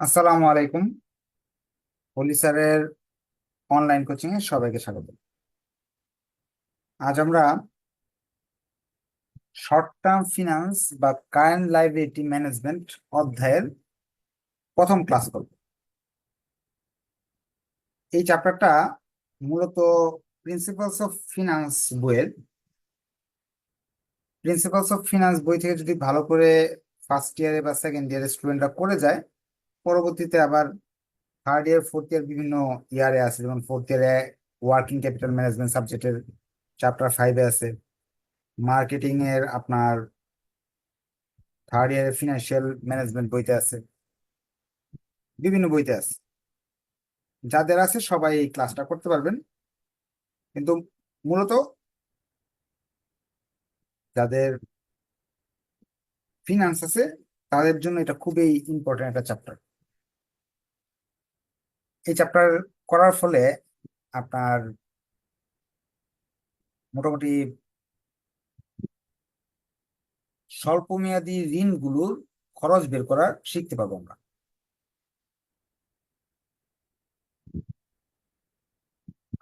আসসালামু আলাইকুম। হলি স্যারের অনলাইন কোচিং এ সবাইকে স্বাগত। আজ আমরা শর্ট টার্ম ফিনান্স বা কারেন্ট লাইবিলিটি ম্যানেজমেন্ট অধ্যায়ের প্রথম ক্লাস করব। এই চ্যাপ্টারটা মূলত প্রিন্সিপালস অফ ফিনান্স বইয়ের। প্রিন্সিপালস অফ ফিনান্স বই থেকে যদি ভালো করে ফার্স্ট ইয়ারে বা সেকেন্ড ইয়ারে স্টুডেন্টরা করে যায় পরবর্তীতে আবার থার্ড ইয়ার ফোর্থ ইয়ার বিভিন্ন ইয়ারে আছে। যেমন ফোর্থ ইয়ারে ওয়ার্কিং ক্যাপিটাল ম্যানেজমেন্ট সাবজেক্টের চ্যাপ্টার ফাইভে আছে। মার্কেটিং এর আপনার থার্ড ইয়ারের ফিনান্সিয়াল ম্যানেজমেন্ট বইতে আছে। বিভিন্ন বইতে আছে। যাদের আছে সবাই এই ক্লাসটা করতে পারবেন। কিন্তু মূলত যাদের ফিনান্স আছে, তাদের জন্য এটা খুবই ইম্পর্টেন্ট একটা চ্যাপ্টার এই চ্যাপ্টার করার ফলে আপনার মোটামুটি স্বল্প মেয়াদী ঋণগুলোর খরচ বের করা শিখতে পারব আমরা।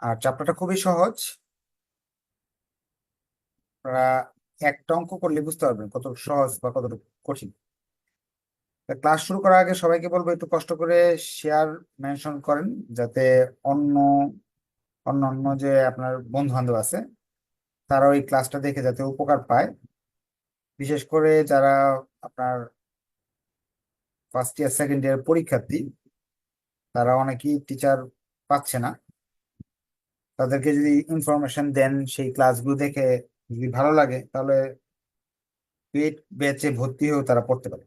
আর চ্যাপ্টারটা খুবই সহজ। আপনারা একটা অঙ্ক করলে বুঝতে পারবেন কত সহজ বা কতটুকু কঠিন। ক্লাস শুরু করার আগে সবাইকে বলব একটু কষ্ট করে শেয়ার মেনশন করেন, যাতে অন্য অন্য অন্য যে আপনার বন্ধু বান্ধব আছে তারা ওই ক্লাসটা দেখে যাতে উপকার পায়। বিশেষ করে যারা আপনার ফার্স্ট ইয়ার সেকেন্ড ইয়ার পরীক্ষার্থী, তারা অনেকেই টিচার পাচ্ছে না। তাদেরকে যদি ইনফরমেশন দেন, সেই ক্লাসগুলো দেখে যদি ভালো লাগে, তাহলে পেট ব্যাচে ভর্তি হয়েও তারা পড়তে পারে।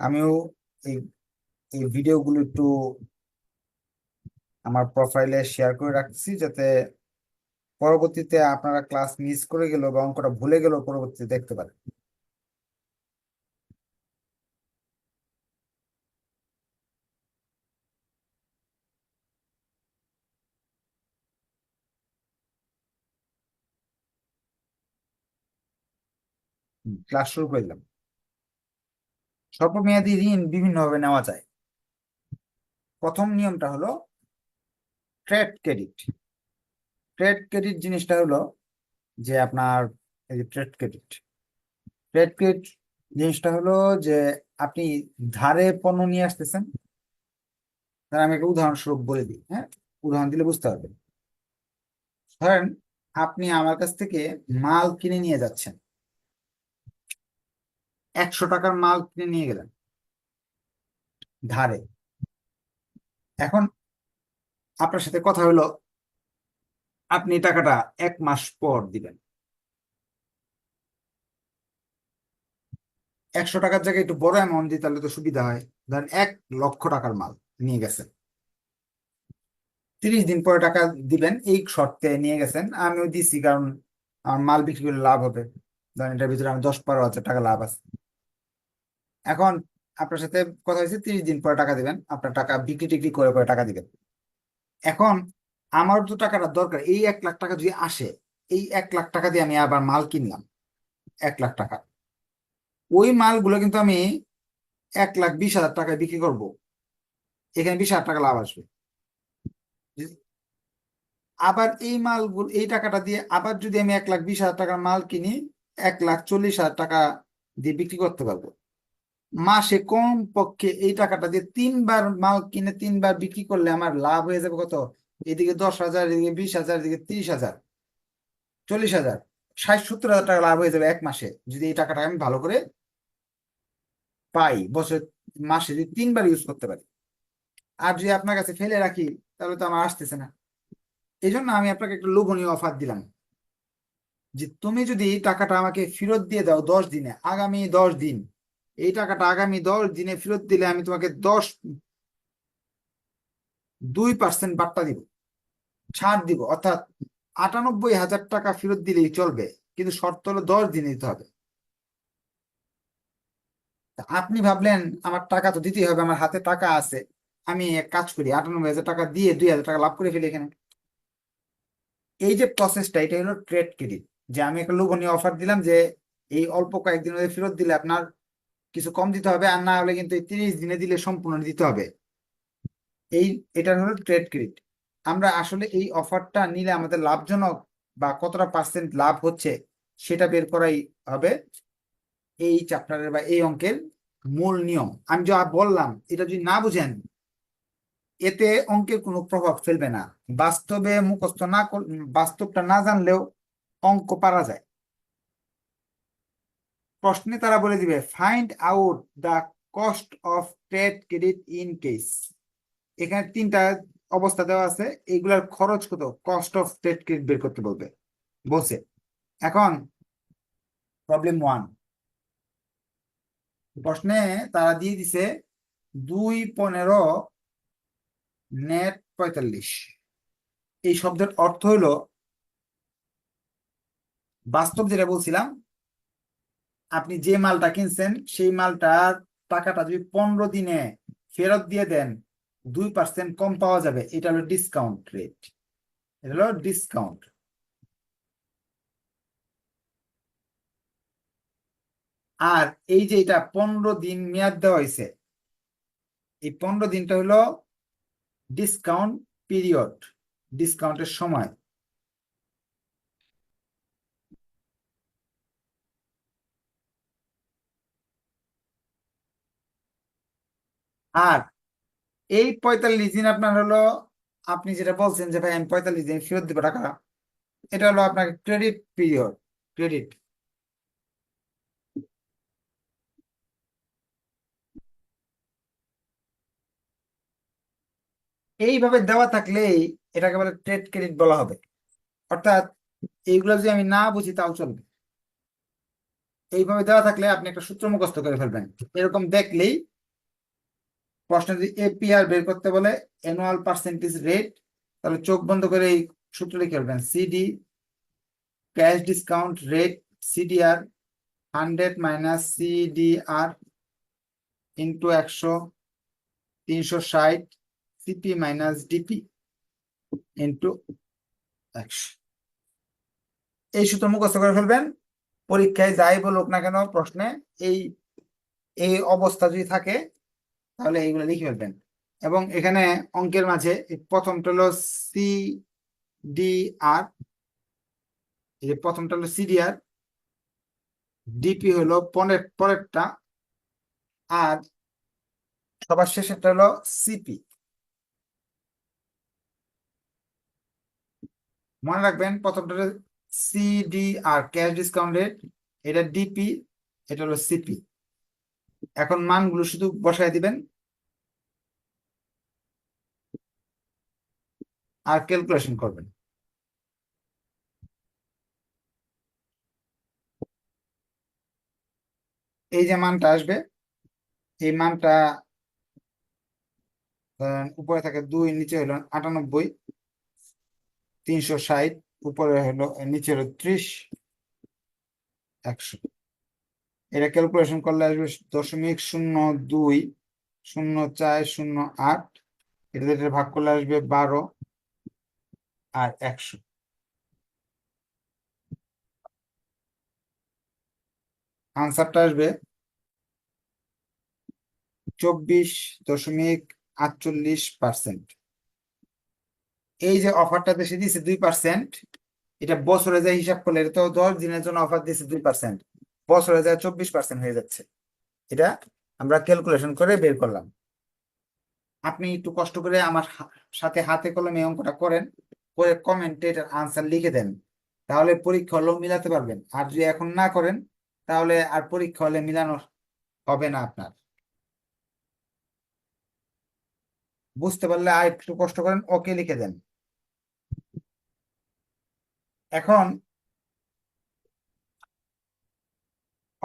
আমিও এই এই ভিডিওগুলো একটু আমার প্রোফাইলে শেয়ার করে রাখছি যাতে পরবর্তীতে আপনারা ক্লাস মিস করে গেলেও বা অঙ্কটা ভুলে গেলেও পরবর্তীতে দেখতে পারেন। ক্লাস শুরু করলাম স্বল্পমেয়াদী ঋণ বিভিন্নভাবে নেওয়া যায়। প্রথম নিয়মটা হলো ট্রেড ক্রেডিট। ট্রেড ক্রেডিট জিনিসটা হলো যে আপনার এই যে ট্রেড ক্রেডিট। ট্রেড ক্রেডিট জিনিসটা হলো যে আপনি ধারে পণ্য নিয়ে আসতেছেন। তাহলে আমি একটা উদাহরণস্বরূপ বলে দিই হ্যাঁ? উদাহরণ দিলে বুঝতে পারবেন। ধরেন আপনি আমার কাছ থেকে মাল কিনে নিয়ে যাচ্ছেন। একশো টাকার মাল কিনে নিয়ে গেলেন। ধারে। এখন আপনার সাথে কথা হলো, আপনি টাকাটা এক মাস পর দিবেন। একশো টাকার জায়গায় একটু বড় অ্যামাউন্ট দিই তাহলে তো সুবিধা হয়। ধরেন এক লক্ষ টাকার মাল নিয়ে গেছেন। তিরিশ দিন পরে টাকা দিবেন, এই শর্তে নিয়ে গেছেন। আমিও দিছি, কারণ আমার মাল বিক্রি করলে লাভ হবে। ধরেন এটার ভিতরে আমি দশ বারো হাজার টাকা লাভ আছে। এখন আপনার সাথে কথা হয়েছে, তিরিশ দিন পরে টাকা দিবেন। আপনার টাকা বিক্রি টিক্রি করে পরে টাকা দিবেন। এখন আমার তো টাকাটা দরকার, এই এক লাখ টাকা যদি আসে, এই এক লাখ টাকা দিয়ে আমি আবার মাল কিনলাম, এক লাখ টাকা। ওই মালগুলো কিন্তু আমি এক লাখ বিশ হাজার টাকায় বিক্রি করব। এখানে বিশ হাজার টাকা লাভ আসবে। আবার এই মালগুলো এই টাকাটা দিয়ে আবার যদি আমি এক লাখ বিশ হাজার টাকার মাল কিনি, এক লাখ চল্লিশ হাজার টাকা দিয়ে বিক্রি করতে পারব। মাসে কম পক্ষে এই টাকাটা দিয়ে তিনবার মাল কিনে তিনবার বিক্রি করলে আমার লাভ হয়ে যাবে কত? এদিকে দশ হাজার, এদিকে বিশ হাজার, এদিকে তিরিশ হাজার, চল্লিশ হাজার, ষাট, সত্তর হাজার টাকা লাভ হয়ে যাবে এক মাসে। যদি এই টাকাটা আমি ভালো করে পাই, বছর, মাসে যদি তিনবার ইউজ করতে পারি। আর যদি আপনার কাছে ফেলে রাখি, তাহলে তো আমার আসতেছে না। এই জন্য আমি আপনাকে একটা লোভনীয় অফার দিলাম। যে তুমি যদি টাকাটা আমাকে ফেরত দিয়ে দাও দশ দিনে, আগামী দশ দিন এই টাকাটা আগামী দশ দিনে ফেরত দিলে আমি তোমাকে দশ দুই পার্সেন্ট বার্তা দিব, ছাড় দিব, অর্থাৎ আটানব্বই হাজার টাকা ফেরত দিলেই চলবে, কিন্তু শর্ত হলো দশ দিনে দিতে হবে। আপনি ভাবলেন আমার টাকা তো দিতেই হবে, আমার হাতে টাকা আছে, আমি এক কাজ করি, আটানব্বই হাজার টাকা দিয়ে দুই হাজার টাকা লাভ করে ফেলি এখানে। এই যে প্রসেসটা এটা হলো ট্রেড ক্রেডিট যে আমি একটা লোভনীয় অফার দিলাম যে এই অল্প কয়েকদিন ফেরত দিলে আপনার কিছু কম দিতে হবে, আর না হলে কিন্তু তিরিশ দিনে দিলে সম্পূর্ণ দিতে হবে। এই, এটা হলো ট্রেড ক্রেডিট আমরা আসলে এই অফারটা নিলে আমাদের লাভজনক বা কতটা পার্সেন্ট লাভ হচ্ছে, সেটা বের করাই হবে এই চ্যাপ্টারের বা এই অঙ্কের মূল নিয়ম। আমি যা বললাম, এটা যদি না বুঝেন, এতে অঙ্কের কোনো প্রভাব ফেলবে না। বাস্তবে মুখস্থ না বাস্তবটা না জানলেও অঙ্ক পারা যায়। প্রশ্নে তারা বলে দিবে find out the cost of trade credit in case এখানে তিনটা অবস্থা দেওয়া আছে, এগুলার খরচ কত? কস্ট অফ ট্রেড ক্রেডিট বের করতে বলবে। বলছে, এখন প্রবলেম ওয়ান প্রশ্নে তারা দিয়ে দিছে দুই পনেরো নেট পঁয়তাল্লিশ। এই শব্দের অর্থ হলো, বাস্তব যেটা বলছিলাম আপনি যে মালটা কিনছেন, সেই মালটার টাকাটা যদি পনেরো দিনে ফেরত দিয়ে দেন, দুই পার্সেন্ট কম পাওয়া যাবে। এটা হলো ডিসকাউন্ট রেট এটা হলো ডিসকাউন্ট আর এই যে এটা পনেরো দিন মেয়াদ দেওয়া হয়েছে, এই পনেরো দিনটা হলো ডিসকাউন্ট পিরিয়ড ডিসকাউন্টের সময়। আর এই পঁয়তাল্লিশ দিন আপনার হলো, আপনি যেটা বলছেন যে, ভাই, আমি পঁয়তাল্লিশ দিন ফেরত দেবো টাকা এটা হলো আপনার ক্রেডিট পিরিয়ড, ক্রেডিট। এইভাবে দেওয়া থাকলেই এটাকে বলে ট্রেড ক্রেডিট বলা হবে। অর্থাৎ এইগুলো যদি আমি না বুঝি, তাও চলবে। এইভাবে দেওয়া থাকলে আপনি একটা সূত্র মুখস্থ করে ফেলবেন। এরকম দেখলেই প্রশ্ন যদি এপিআর বের করতে বলে অ্যানুয়াল পার্সেন্টেজ রেট তাহলে চোখ বন্ধ করে এই সূত্রটি খেলবেন। CD cash discount rate CDR hundred minus CDR into একশো, তিনশো ষাট সিপি মাইনাস ডিপি ইন্টু একশো। এই সূত্র মুখস্থ করে ফেলবেন। পরীক্ষায় যাই বলুক না কেন প্রশ্নে এই এই অবস্থা যদি থাকে তাহলে এইগুলো লিখে ফেলবেন। এবং এখানে অঙ্কের মাঝে প্রথমটা হলো সি ডি আর এই যে প্রথমটা হলো সিডিআর ডিপি হলো পরের পরেরটা, আর সবার শেষেরটা হলো সিপি মনে রাখবেন প্রথমটা হলো সিডি আর ক্যাশ ডিসকাউন্ট রেট এটা ডিপি এটা হলো সিপি এখন মানগুলো শুধু বসায় দিবেন। আর ক্যালকুলেশন করবেন। এই যে মানটা আসবে, এই মানটা উপরে থাকে দুই, নিচে হলো আটানব্বই, তিনশো ষাট, উপরে হলো, নিচে হলো ত্রিশ, একশো। এটা ক্যালকুলেশন করলে আসবে দশমিক শূন্য দুই, শূন্য চার, শূন্য আট। এটা এটা ভাগ করলে আসবে বারো আর একশো। আনসারটা আসবে চব্বিশ দশমিক আটচল্লিশ পার্সেন্ট এই যে অফারটা দেশে দিয়েছে দুই পার্সেন্ট এটা বছরে যে হিসাব করলে এটা তো দশ দিনের জন্য অফার দিয়েছে দুই পার্সেন্ট বছরে যায় চব্বিশ পার্সেন্ট হয়ে যাচ্ছে। এটা আমরা ক্যালকুলেশন করে বের করলাম। আপনি একটু কষ্ট করে আমার সাথে হাতে কলমে অঙ্কটা করেন, করে কমেন্টে এটার আনসার লিখে দেন। তাহলে পরীক্ষা হলেও মিলাতে পারবেন। আর যদি এখন না করেন, তাহলে আর পরীক্ষা হলে মিলানো হবে না আপনার। বুঝতে পারলে আর একটু কষ্ট করেন ওকে লিখে দেন। এখন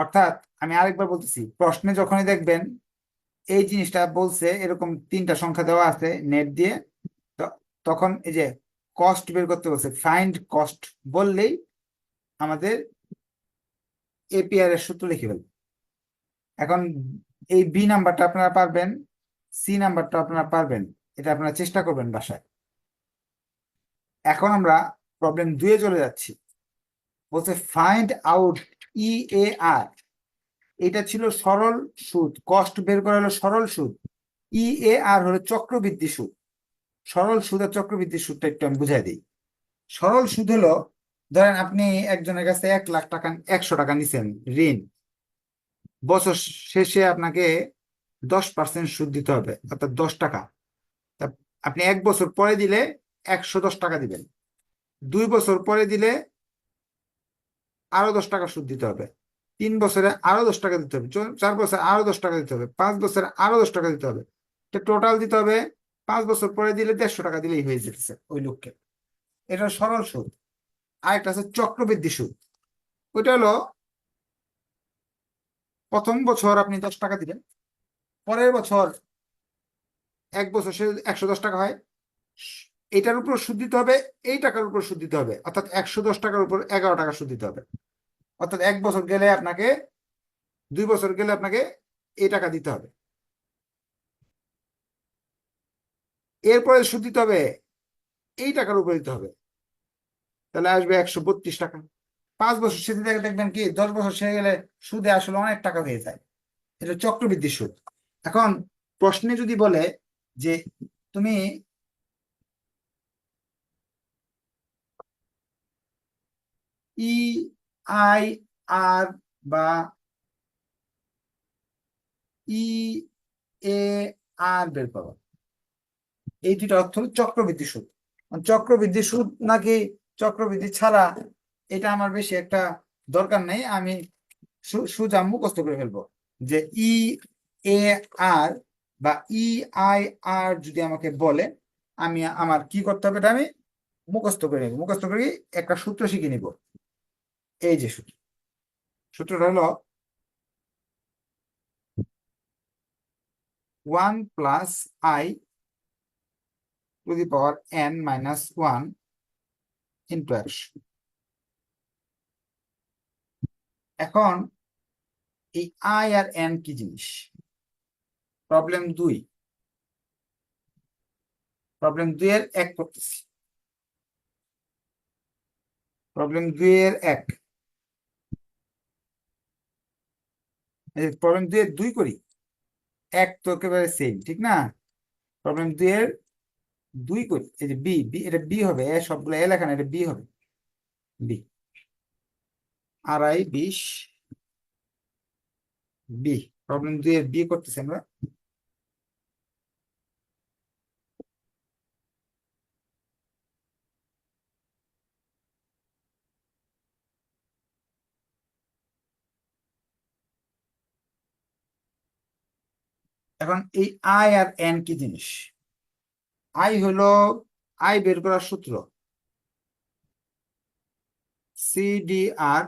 অর্থাৎ আমি আরেকবার বলতেছি, প্রশ্নে যখনই দেখবেন এই জিনিসটা বলছে এরকম তিনটা সংখ্যা দেওয়া আছে নেট দিয়ে তখন এই যে কস্ট বের করতে বলছে ফাইন্ড কস্ট বললেই আমাদের এপিআর এর সূত্র লিখে ফেলবে। এখন এই বি নাম্বারটা আপনারা পারবেন সি নাম্বারটা আপনারা পারবেন, এটা আপনারা চেষ্টা করবেন বাসায়। এখন আমরা প্রবলেম দুয়ে চলে যাচ্ছি। বলছে ফাইন্ড আউট ইএআর এটা ছিল সরল সুদ কস্ট বের করা হলো সরল সুদ। ই এ আর হলো চক্রবৃদ্ধি সুদ। সরল সুদ আর চক্রবৃদ্ধি সুদটা একটু আমি বুঝাই দিই। সরল সুদ হলো, ধরেন আপনি একজনের কাছে এক লাখ টাকা, একশো টাকা নিছেন ঋণ। বছর শেষে আপনাকে দশ পার্সেন্ট সুদ দিতে হবে, অর্থাৎ দশ টাকা। আপনি এক বছর পরে দিলে একশো দশ টাকা দিবেন। দুই বছর পরে দিলে আরও দশ টাকা সুদ দিতে হবে। তিন বছরে আরও দশ টাকা দিতে হবে। চার বছরে আরও দশ টাকা দিতে হবে। পাঁচ বছরে আরও দশ টাকা দিতে হবে। টোটাল দিতে হবে পাঁচ বছর পরে দিলে দেড়শো টাকা দিলেই হয়ে যেতেছে ওই লোককে। এটা সরল সুদ। আরেকটা আছে চক্রবৃদ্ধি সুদ। ওইটা হলো প্রথম বছর আপনি দশ টাকা দিলেন, পরের বছর এক বছর সে একশো দশ টাকা হয়। এটার উপর সুদ দিতে হবে, এই টাকার উপর সুদ দিতে হবে। অর্থাৎ একশো দশ টাকার উপর এগারো টাকা সুদ দিতে হবে। অর্থাৎ এক বছর গেলে আপনাকে, দুই বছর গেলে আপনাকে এই টাকা দিতে হবে। এরপরে সুদ দিতে হবে, এই টাকার উপর দিতে হবে। তাহলে আসবে একশো বত্রিশ টাকা। পাঁচ বছর সেদিন দেখবেন কি, দশ বছর সে গেলে সুদে আসলে অনেক টাকা হয়ে যায়। এটা চক্রবৃদ্ধি সুদ। এখন প্রশ্নে যদি বলে যে তুমি ই, আই, আর বা ই, এ, আর বের করো। এই দুইটা অর্থ হলো চক্রবৃদ্ধি সুদ। চক্রবৃদ্ধি সুদ নাকি চক্রবৃদ্ধি ছাড়া, এটা আমার বেশি একটা দরকার নেই, আমি সোজা মুখস্থ করে ফেলব। যে ই, এ, আর বা ই, আই, আর যদি আমাকে বলে, আমি আমার কি করতে হবে এটা আমি মুখস্থ করে নেব। মুখস্থ করে একটা সূত্র শিখে নিব। এই যে সূত্র। সূত্রটা হলো one plus i to the power n minus one into একশো এখন এই আই আর এন কি জিনিস? প্রবলেম দুই। প্রবলেম দুই এর এক করতেছি। প্রবলেম দুই এর এক। প্রবলেম দুই এর দুই করি। এক তো একেবারে সেম ঠিক না? প্রবলেম দুই এর দুই করি। এই যে বি বি এটা বি হবে। এ সবগুলো এ লেখা না এটা বি হবে। বি আড়াই, বিশ। বি প্রবলেম দুই এর বি করতেছি আমরা। এখন এই আই আর এন কি জিনিস? আই হলো আই বের করার সূত্র। সিডিআর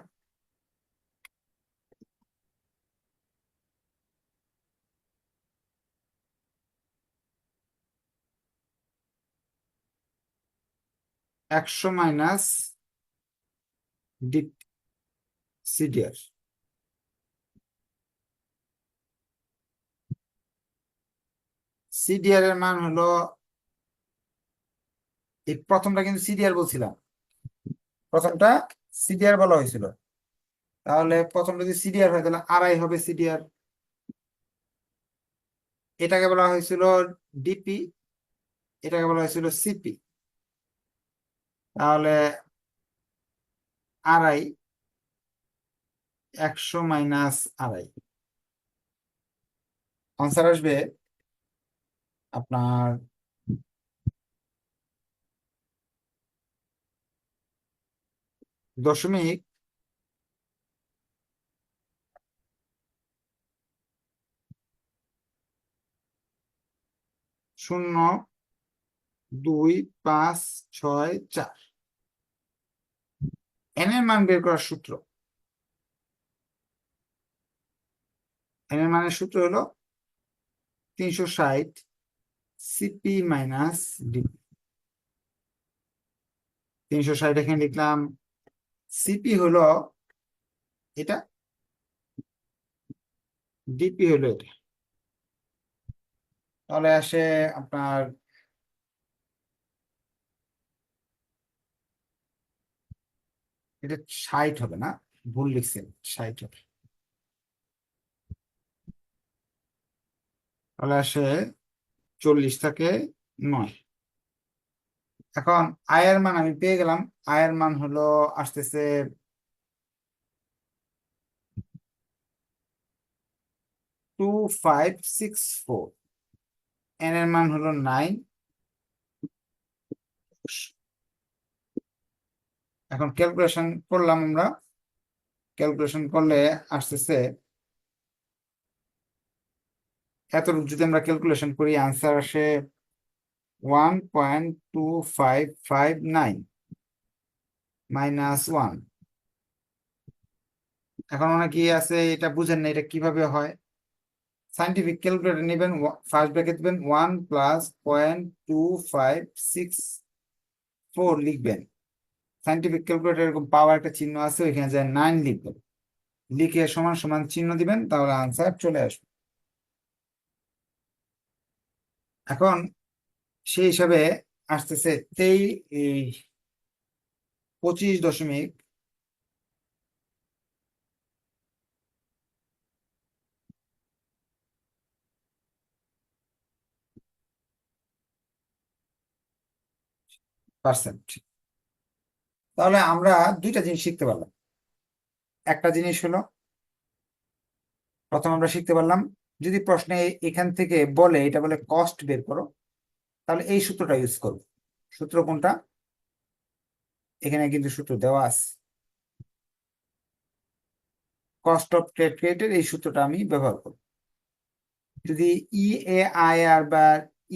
একশো মাইনাস ডি সিডিআর সিডিআর এর মান হলো, এই প্রথমটা কিন্তু সিডিআর বলছিলাম। প্রথমটা সিডিআর বলা হয়েছিল। তাহলে প্রথম যদি সিডিআর হয়, তাহলে আড়াই হবে সিডিআর এটাকে বলা হয়েছিল ডিপি এটাকে বলা হয়েছিল সিপি তাহলে আড়াই একশো মাইনাস আড়াই আনসার আসবে আপনার দশমিক শূন্য দুই পাঁচ ছয় চার। এন এর মান বের করার সূত্র। এন এর মানের সূত্র হলো তিনশো ষাট সিপি মাইনাস ডিপি তিনশো ষাট এখানে লিখলাম। সিপি হলো এটা। ডিপি হলো এটা। তাহলে আসে আপনার এটা ষাট হবে না? ভুল লিখছেন ষাট হবে। তাহলে আসে চল্লিশ থেকে নয়। এখন আয়ের মান আমি পেয়ে গেলাম। আয়ের মান হলো আসতেছে two five six four n এর মান হলো নাইন এখন ক্যালকুলেশন করলাম আমরা। ক্যালকুলেশন করলে আসতেছে এতটুকু যদি আমরা ক্যালকুলেশন করি আনসার আসে one point two five five nine minus one এখন আছে, এটা বুঝেন না, এটা কীভাবে হয়? সাইন্টিফিক ক্যালকুলেটর নেবেন ফার্স্ট ব্র্যাকেট দেবেন one plus point two five six four লিখবেন। সাইন্টিফিক ক্যালকুলেটর এরকম পাওয়ার একটা চিহ্ন আছে, ওইখানে যায় নাইন লিখবেন। লিখে সমান সমান চিহ্ন দিবেন, তাহলে আনসার চলে আসবে। এখন সেই হিসাবে আসতেছে তেই, এই পঁচিশ দশমিক পার্সেন্ট তাহলে আমরা দুইটা জিনিস শিখতে পারলাম। একটা জিনিস হলো, প্রথম আমরা শিখতে পারলাম যদি প্রশ্নে এখান থেকে বলে, এটা বলে কস্ট বের করো, তাহলে এই সূত্রটা ইউজ করব। সূত্র কোনটা? এখানে কিন্তু সূত্র দেওয়া আছে। কস্ট অফ ট্রেড ক্রেডিটের এই সূত্রটা আমি ব্যবহার করব। যদি ই এ আই আর বা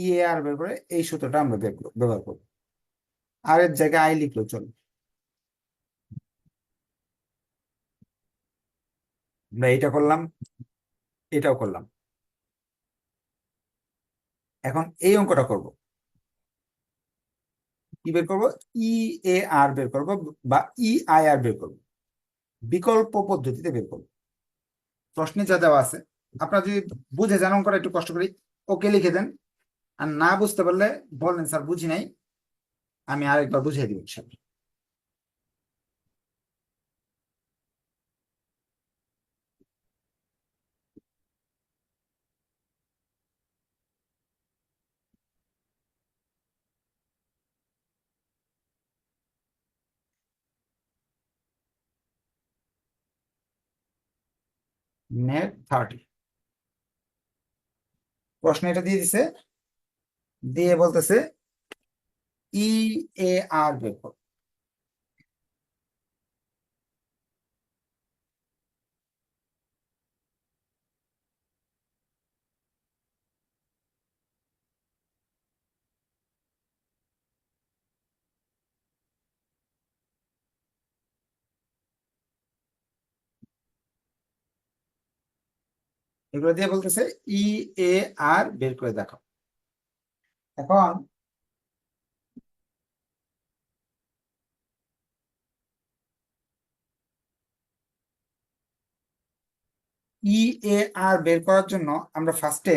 ই এ আর বের করে, এই সূত্রটা আমরা ব্যবহার করব। আর এর জায়গায় আই লিখলো চলবে আমরা এইটা করলাম, এটাও করলাম। এখন এই অঙ্কটা করব। কি বের করব? ই এ আর বের করব বা ই আই আর বের করব। বিকল্প পদ্ধতিতে বের করব। প্রশ্নে যা দেওয়া আছে, আপনারা যদি বুঝে যান অঙ্কটা একটু কষ্ট করে, ওকে লিখে দেন। আর না বুঝতে পারলে বলেন স্যার, বুঝি নাই। আমি আরেকবার বুঝিয়ে দিব, ইনশাআল্লাহ। Net thirty. প্রশ্ন এটা দিয়ে দিছে দিয়ে বলতেছে ই এ আর বের এগুলো দিয়ে বলতেছে ই, এ, আর বের করে দেখো। এখন ই, এ, আর বের করার জন্য আমরা ফার্স্টে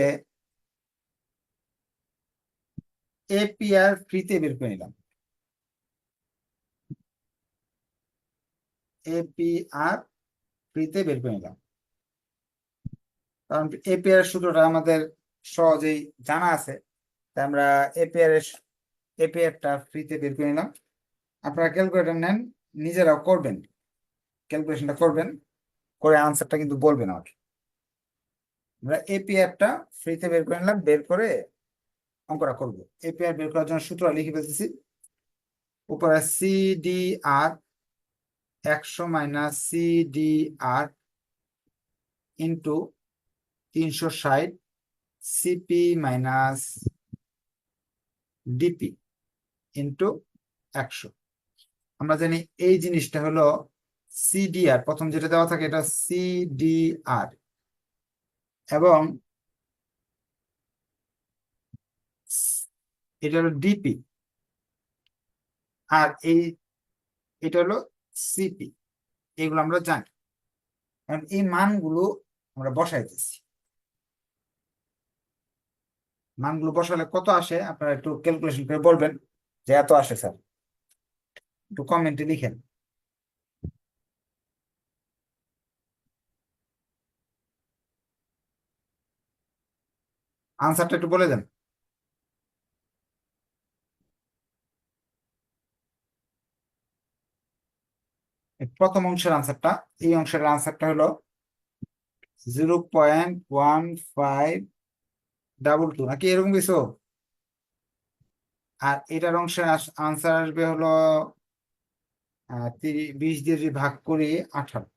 এপিআর ফ্রিতে বের করে নিলাম। এপিআর ফ্রিতে বের করে নিলাম। কারণ এপিআর সূত্রটা আমাদের সহজেই জানা আছে। তাই আমরা এপিআর এপিআরটা ফ্রিতে বের করে নিলাম। আপনারা ক্যালকুলেটার নেন, নিজেরাও করবেন। ক্যালকুলেশনটা করবেন, করে আনসারটা কিন্তু বলবেন আমাকে। আমরা এপিআরটা ফ্রিতে বের করে নিলাম, বের করে অঙ্কটা করব। এপিআর বের করার জন্য সূত্র লিখে ফেলতেছি। উপরে সিডিআর একশো মাইনাস সিডিআর ইন্টু তিনশো ষাট সিপি মাইনাস ডিপি ইন্টু একশো। আমরা জানি এই জিনিসটা হলো সিডিআর প্রথম যেটা দেওয়া থাকে এটা এবং এটা হলো ডিপি আর এই, এটা হলো সিপি এগুলো আমরা জানি। এই মানগুলো আমরা বসাইতেছি। মানগুলো বসালে কত আসে? আপনারা একটু ক্যালকুলেশন করে বলবেন যে এত আসে, স্যার। একটু কমেন্টে লিখেন। আনসারটা একটু বলে দেন। প্রথম অংশের আনসারটা এই অংশের আনসারটা হলো zero point one five double two নাকি এরকম কিছু? আর এটার অংশের আনসার আসবে হলো বিশ দিয়ে যদি ভাগ করি আঠারো।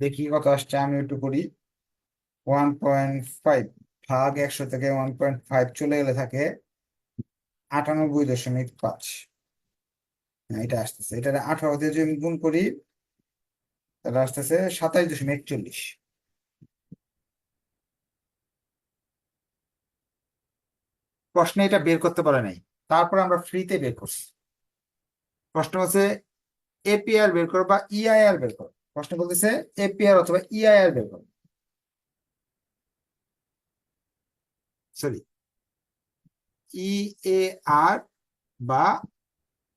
দেখি কত আসছে আমি একটু করি। ওয়ান পয়েন্ট ফাইভ ভাগ একশো থেকে ওয়ান পয়েন্ট ফাইভ চলে গেলে থাকে আটানব্বই দশমিক পাঁচ। হ্যাঁ, এটা আসতেছে। এটা আঠারো দিয়ে যদি আমি গুণ করি তাহলে আসতেছে সাতাইশ দশমিক একচল্লিশ। প্রশ্নে এটা বের করতে পারে নাই। তারপর আমরা ফ্রিতে বের করছি। প্রশ্ন হচ্ছে এপিআর বের করো বা ইআইআর বের করো। প্রশ্ন বলতেছে এপিআর অথবা ইআইআর বের করো। সরি ইএআর বা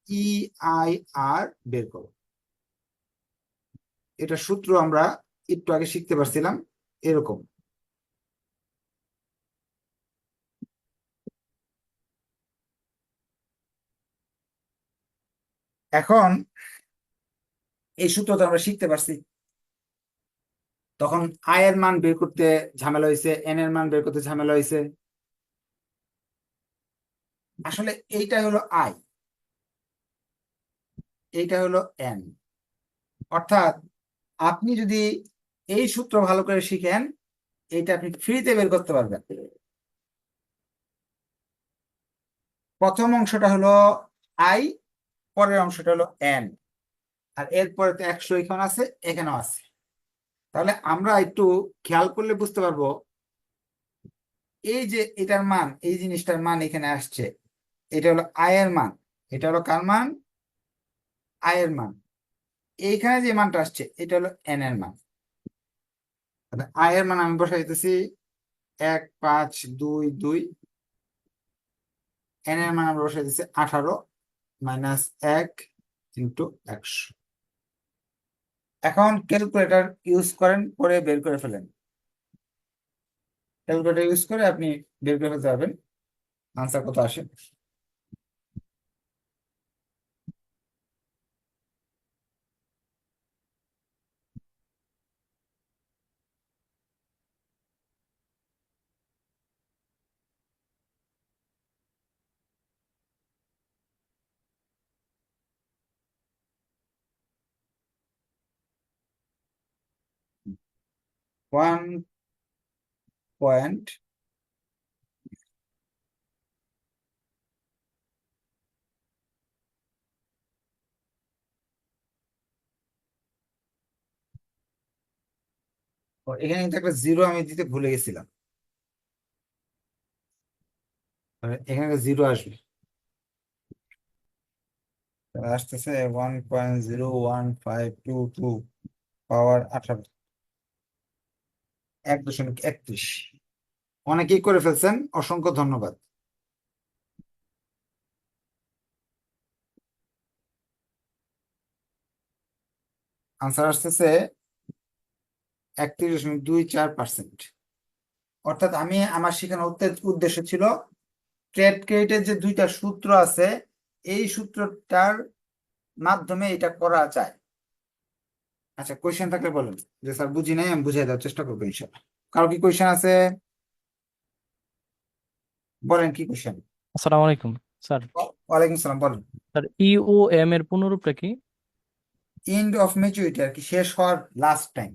ইআইআর বের করো। এটা সূত্র আমরা একটু আগে শিখতে পারছিলাম, এরকম। এখন এই সূত্রটা আমরা শিখতে পারছি। তখন আই এর মান বের করতে ঝামেলা হয়েছে এন এর মান বের করতে ঝামেলা হয়েছে। আসলে এইটা হলো আই এইটা হলো এন অর্থাৎ আপনি যদি এই সূত্র ভালো করে শিখেন, এটা আপনি ফ্রিতে বের করতে পারবেন। প্রথম অংশটা হলো আই পরের অংশটা হলো এন আর এরপরে তো একশো এখানে আছে, এখানেও আছে। তাহলে আমরা একটু খেয়াল করলে বুঝতে পারব, এই যে এটার মান, এই জিনিসটার মান এখানে আসছে, এটা হলো আয়ের মান, এটা হলো কার মান? আয়ের মান। এইখানে যে মানটা আসছে, এটা হলো এন এর মান। আই এর মান আমি বসাই দিতেছি, এক, পাঁচ, দুই দুই। এন এর মান আমরা বসাই দিচ্ছি আঠারো মাইনাস এক ইন্টু একশো। এখন ক্যালকুলেটর ইউজ করেন করে বের করে ফেলেন। ক্যালকুলেটর ইউজ করে আপনি বের করে ফেলতে পারবেন। আনসার কত আসে? ওয়ান পয়েন্ট এখানে কিন্তু একটা জিরো আমি দিতে ভুলে গেছিলাম। মানে এখানে জিরো আসবে। আসতেছে one point zero one five two two power আঠারো। এক দশমিক একত্রিশ। অনেকেই করে ফেলছেন, অসংখ্য ধন্যবাদ। আনসার আসতেছে একত্রিশ দশমিক দুই চার পার্সেন্ট অর্থাৎ আমি আমার উদ্দে- উদ্দেশ্য ছিল ট্রেড ক্রেডিটের যে দুইটা সূত্র আছে, এই সূত্রটার মাধ্যমে এটা করা যায়। আচ্ছা কোয়েশ্চেন থাকলে বলেন। যে স্যার বুঝি নাই আমি বুঝিয়ে দেওয়ার চেষ্টা করব ইনশাল্লাহ কারও কি কোয়েশ্চেন আছে? বলেন কি কোয়েশ্চেন আসসালামু আলাইকুম স্যার। ওয়ালাইকুম সালাম বলেন। স্যার ইউএম এর পুনরূপটা কি? এন্ড অফ ম্যাচুরিটি আর কি শেষ হওয়ার লাস্ট টাইম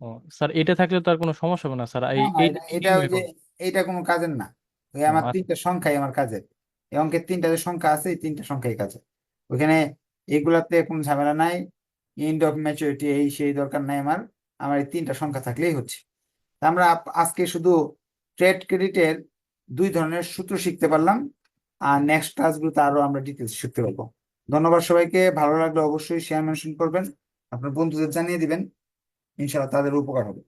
ও স্যার এটা থাকলে তো আর কোনো সমস্যা হবে না স্যার। এই এটা ওই যে এইটা কোনো কাজের না। ওই আমার আচ্ছা। তিনটা সংখ্যাই আমার কাজের। এই অঙ্কের তিনটা যে সংখ্যা আছে এই তিনটা সংখ্যাই কাজের। ওইখানে এগুলাতে কোনো ঝামেলা নাই এন্ড অফ ম্যাচুরিটি এই সেই দরকার নাই আমার আমার এই তিনটা সংখ্যা থাকলেই হচ্ছে। আমরা আজকে শুধু ট্রেড ক্রেডিটের দুই ধরনের সূত্র শিখতে পারলাম, আর নেক্সট ক্লাসগুলোতে আরও আমরা ডিটেলস শিখতে পারব। ধন্যবাদ সবাইকে, ভালো লাগলে অবশ্যই শেয়ার মেনশন করবেন। আপনার বন্ধুদের জানিয়ে দিবেন। ইনশাআল্লাহ তাদের উপকার হবে।